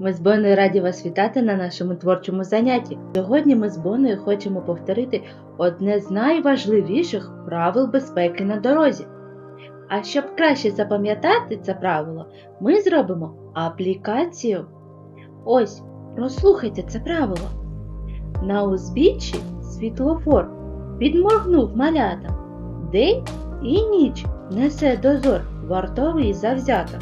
Ми з Боною раді вас вітати на нашому творчому занятті. Сьогодні ми з Боною хочемо повторити одне з найважливіших правил безпеки на дорозі. А щоб краще запам'ятати це правило, ми зробимо аплікацію. Ось, прослухайте це правило. На узбіччі світлофор підморгнув малятам. День і ніч несе дозор вартовий завзято.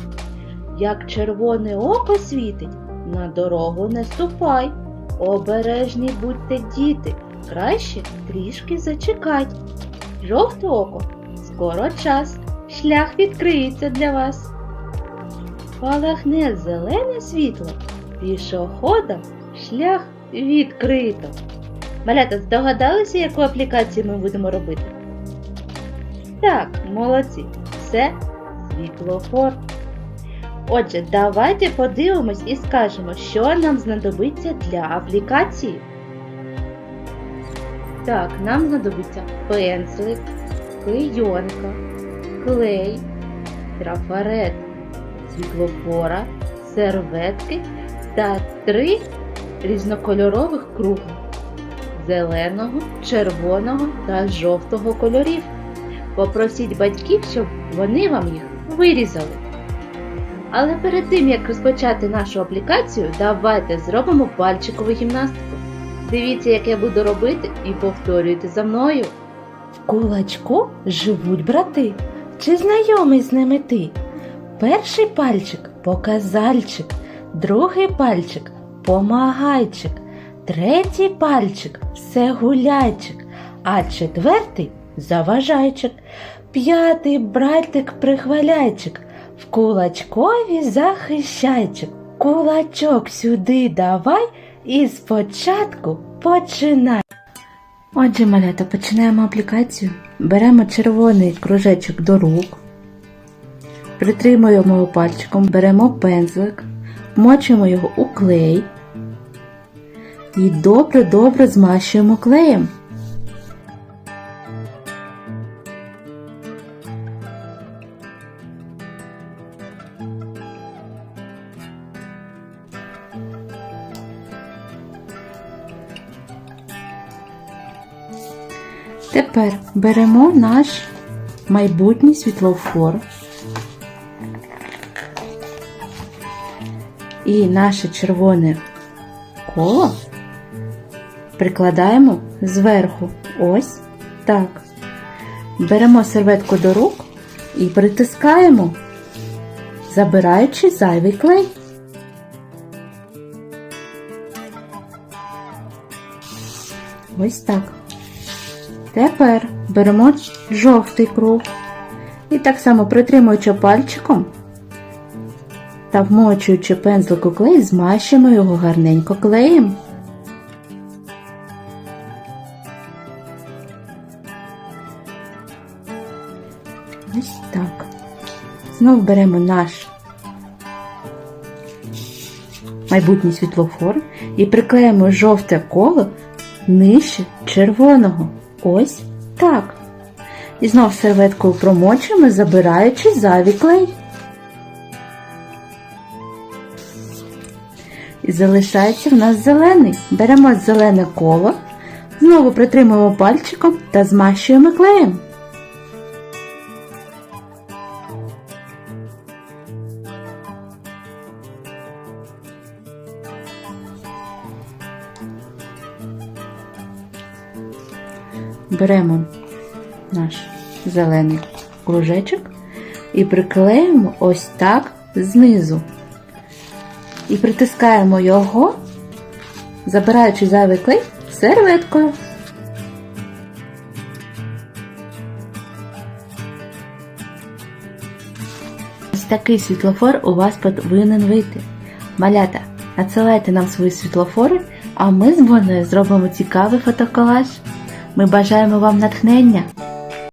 Як червоне око світить, на дорогу не ступай. Обережні будьте діти, краще трішки зачекать. Жовте око, скоро час, шлях відкриється для вас. Палахне зелене світло, пішоходам шлях відкрито. Малята, здогадалися, яку аплікацію ми будемо робити? Так, молодці, це світлофор. Отже, давайте подивимось і скажемо, що нам знадобиться для аплікації. Так, нам знадобиться пензлик, клейонка, клей, трафарет, світлофора, серветки та три різнокольорових круга зеленого, червоного та жовтого кольорів. Попросіть батьків, щоб вони вам їх вирізали. Але перед тим, як розпочати нашу аплікацію, давайте зробимо пальчикову гімнастику. Дивіться, як я буду робити, і повторюйте за мною. В кулачку живуть брати. Чи знайомий з ними ти? Перший пальчик показальчик, другий пальчик помагайчик, третій пальчик все гуляйчик, а четвертий заважайчик, п'ятий братик прихваляйчик. В кулачкові захищайчик. Кулачок сюди давай і спочатку починай. Отже, малята, починаємо аплікацію. Беремо червоний кружечок до рук, притримуємо його пальчиком, беремо пензлик, мочимо його у клей і добре-добре змащуємо клеєм. Тепер беремо наш майбутній світлофор і наше червоне коло прикладаємо зверху. Ось так. Беремо серветку до рук і притискаємо, забираючи зайвий клей. Ось так. Тепер беремо жовтий круг і так само притримуючи пальчиком та вмочуючи пензлик у клей, змащуємо його гарненько клеєм. Ось так. Знову беремо наш майбутній світлофор і приклеїмо жовте коло нижче червоного. Ось так. І знов серветкою промочуємо, забираючи зайвий клей. І залишається в нас зелений. Беремо зелене коло, знову притримуємо пальчиком та змащуємо клеєм. Беремо наш зелений кружечок і приклеїмо ось так знизу. І притискаємо його, забираючи зайвий клей серветкою. Ось такий світлофор у вас повинен вийти. Малята, Надсилайте нам свої світлофори, а ми з Боною зробимо цікавий фотоколаж. Ми бажаємо вам натхнення!